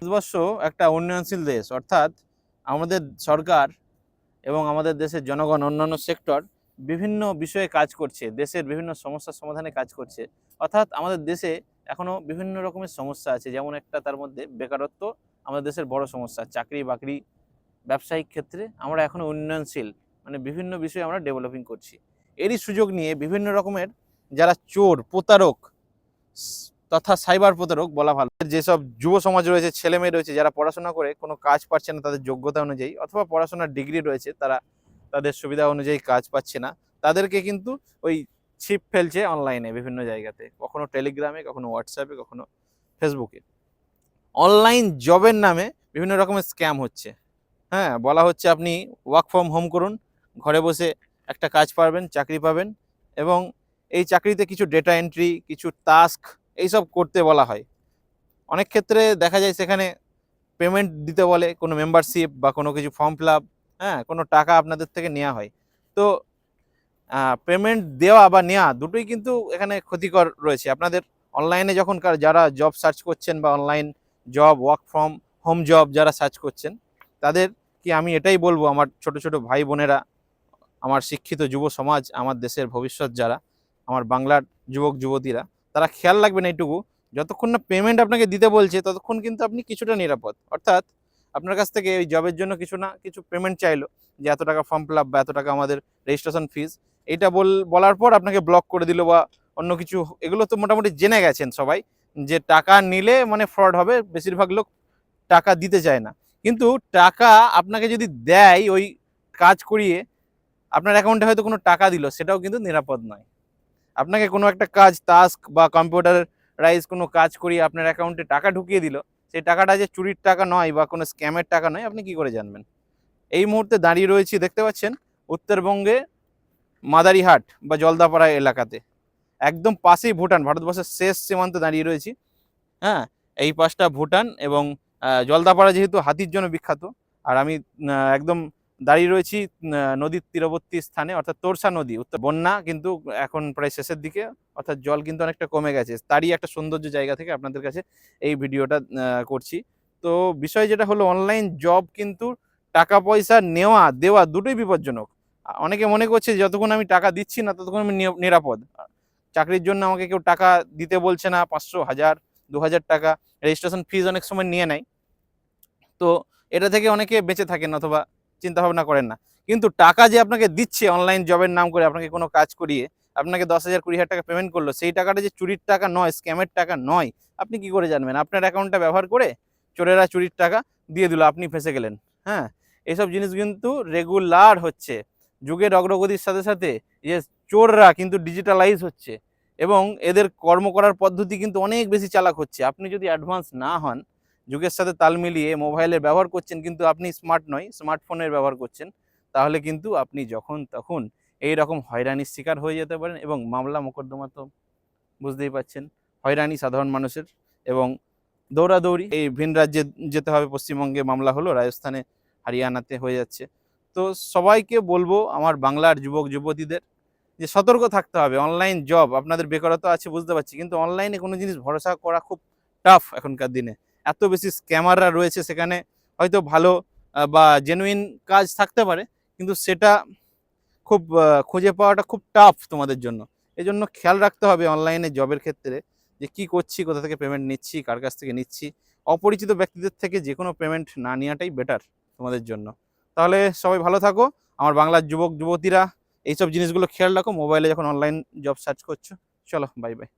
ভারতবর্ষ একটা উন্নয়নশীল দেশ, অর্থাৎ আমাদের সরকার এবং আমাদের দেশের জনগণ, অন্যান্য সেক্টর বিভিন্ন বিষয়ে কাজ করছে, দেশের বিভিন্ন সমস্যার সমাধানে কাজ করছে। অর্থাৎ আমাদের দেশে এখনও বিভিন্ন রকমের সমস্যা আছে, যেমন একটা তার মধ্যে বেকারত্ব, আমাদের দেশের বড় সমস্যা, চাকরি বাকরি, ব্যবসায়িক ক্ষেত্রে আমরা এখনও উন্নয়নশীল মানে বিভিন্ন বিষয়ে আমরা ডেভেলপিং করছি। এরই সুযোগ নিয়ে বিভিন্ন রকমের যারা চোর, প্রতারক তথা সাইবার প্রতারক বলা ভালো। যেসব যুব সমাজ রয়েছে, ছেলে মেয়ে রয়েছে, যারা পড়াশোনা করে কোনো কাজ পাচ্ছে না তাদের যোগ্যতা অনুযায়ী অথবা পড়াশোনার ডিগ্রি রয়েছে তারা তাদের সুবিধা অনুযায়ী কাজ পাচ্ছে না, তাদেরকে কিন্তু ওই ছিপ ফেলছে অনলাইনে বিভিন্ন জায়গাতে, কখনো টেলিগ্রামে, কখনো হোয়াটসঅ্যাপে, কখনো ফেসবুকে। অনলাইন জবের নামে বিভিন্ন রকমের স্ক্যাম হচ্ছে। হ্যাঁ বলা হচ্ছে আপনি ওয়ার্ক ফ্রম হোম করুন, ঘরে বসে একটা কাজ পাবেন চাকরি পাবেন এবং এই চাকরিতে কিছু ডেটা এন্ট্রি, কিছু টাস্ক এইসব করতে বলা হয়। অনেক ক্ষেত্রে দেখা যায় সেখানে পেমেন্ট দিতে বলে, কোনো মেম্বারশিপ বা কোনো কিছু ফর্ম ফিল হ্যাঁ কোনো টাকা আপনাদের থেকে নেওয়া হয়। তো পেমেন্ট দেওয়া বা নেওয়া দুটোই কিন্তু এখানে ক্ষতিকর রয়েছে। আপনাদের অনলাইনে যখন যারা জব সার্চ করছেন বা online job work from home job যারা সার্চ করছেন, তাদের কি আমি এটাই বলব, আমার ছোট ছোট ভাই বোনেরা, আমার শিক্ষিত যুব সমাজ, আমার দেশের ভবিষ্যৎ যারা, আমার বাংলার যুবক, যুবতীরা তারা খেয়াল রাখবেন এইটুকু। যতক্ষণ না পেমেন্ট আপনাকে দিতে বলছে, ততক্ষণ কিন্তু আপনি কিছুটা নিরাপদ। অর্থাৎ আপনার কাছ থেকে ওই জবের জন্য কিছু না, কিছু পেমেন্ট চাইলো যে এত টাকা ফর্ম ফিল আপ বা এত টাকা আমাদের রেজিস্ট্রেশন ফিস এইটা বল, বলার পর আপনাকে ব্লক করে দিল বা অন্য কিছু, এগুলো তো মোটামুটি জেনে গেছেন সবাই যে টাকা নিলে মানে ফ্রড হবে, বেশিরভাগ লোক টাকা দিতে চায় না। কিন্তু টাকা আপনাকে যদি দেয় ওই কাজ করিয়ে, আপনার অ্যাকাউন্টে হয়তো কোনো টাকা দিল, সেটাও কিন্তু নিরাপদ নয়। আপনাকে কোনো একটা কাজ টাস্ক বা কম্পিউটারাইজ কোনো কাজ করিয়ে আপনার অ্যাকাউন্টে টাকা ঢুকিয়ে দিল, সেই টাকাটা যে চুরির টাকা নয় বা কোনো স্ক্যামের টাকা নয়, আপনি কি করে জানবেন? এই মুহূর্তে দাঁড়িয়ে রয়েছি, দেখতে পাচ্ছেন? উত্তরবঙ্গে মাদারিহাট বা জলদাপাড়া এলাকাতে। একদম পাশেই ভুটান, ভারতবর্ষের শেষ সীমান্তে দাঁড়িয়ে রয়েছি। হ্যাঁ এই পাশটা ভুটান এবং জলদাপাড়া যেহেতু হাতির জন্য বিখ্যাত, আর আমি একদম দাঁড়িয়ে রয়েছি নদীর তীরবর্তী স্থানে, অর্থাৎ তোরসা নদী, উত্তর, বন্যা কিন্তু এখন প্রায় শেষের দিকে, অর্থাৎ জল কিন্তু অনেকটা কমে গেছে। তারই একটা সৌন্দর্য জায়গা থেকে আপনাদের কাছে এই ভিডিওটা করছি। তো বিষয় যেটা হলো অনলাইন জব কিন্তু টাকা পয়সা নেওয়া, দেওয়া দুটোই বিপজ্জনক। অনেকে মনে করছে যতক্ষণ আমি টাকা দিচ্ছি না, ততক্ষণ আমি নির- নিরাপদ। চাকরির জন্য আমাকে কেউ টাকা দিতে বলছে না, পাঁচশো, হাজার, দু হাজার টাকা রেজিস্ট্রেশন ফিজ অনেক সময় নিয়ে নেয়। তো এটা থেকে অনেকে বেঁচে থাকেন অথবা চিন্তা ভাবনা করেন না। কিন্তু টাকা যে আপনাকে দিচ্ছে অনলাইন জবের নাম করে আপনাকে কোনো কাজ করিয়ে, আপনাকে দশ হাজার, কুড়ি হাজার টাকা পেমেন্ট করল, সেই টাকাটা যে চুরির টাকা নয় স্ক্যামের টাকা নয়, আপনি কি করে জানবেন? আপনার অ্যাকাউন্টটা ব্যবহার করে চোরেরা চুরির টাকা দিয়ে দিল, আপনি ফেসে গেলেন হ্যাঁ? এইসব জিনিস কিন্তু রেগুলার হচ্ছে। যুগের অগ্রগতির সাথে সাথে যে চোররা কিন্তু ডিজিটালাইজ হচ্ছে এবং এদের কর্ম করার পদ্ধতি কিন্তু অনেক বেশি চালাক হচ্ছে। আপনি যদি অ্যাডভান্স না হন যুগের সাথে তাল মিলিয়ে মোবাইলের ব্যবহার করছেন, কিন্তু আপনি স্মার্ট নয়, স্মার্টফোনের ব্যবহার করছেন। তাহলে কিন্তু আপনি যখন তখন এই রকম হয়রানির শিকার হয়ে যেতে পারেন এবং মামলা মোকদ্দমা তো বুঝতেই পাচ্ছেন, হয়রানি সাধারণ মানুষের এবং দৌড়াদৌড়ি, এই ভিন রাজ্যে যেতে হবে, পশ্চিমবঙ্গে মামলা হলো, রাজস্থানে, হরিয়ানাতে হয়ে যাচ্ছে। তো সবাইকে বলব, আমার বাংলার যুবক, যুবতীদের যে সতর্ক থাকতে হবে, অনলাইন জব, আপনাদের বেকারত্ব আছে বুঝতে পারছি, কিন্তু অনলাইনে কোনো জিনিস ভরসা করা খুব টাফ এখনকার দিনে। এত বেশি স্ক্যামাররা রয়েছে সেখানে, হয়তো ভালো বা জেনুইন কাজ থাকতে পারে, কিন্তু সেটা খুব খুঁজে পাওয়াটা খুব টাফ তোমাদের জন্য। এই জন্য খেয়াল রাখতে হবে অনলাইনে জবের ক্ষেত্রে যে কি করছি, কোথা থেকে পেমেন্ট নিচ্ছি, কার কাছ থেকে নিচ্ছি। অপরিচিত ব্যক্তিদের থেকে যে কোনো পেমেন্ট না নেওয়াটাই বেটার তোমাদের জন্য। তাহলে সবাই ভালো থাকো। আমার বাংলার যুবক, যুবতীরা, এইসব জিনিসগুলো খেয়াল রাখো। মোবাইলে যখন অনলাইন জব সার্চ করছ, চলো বাই বাই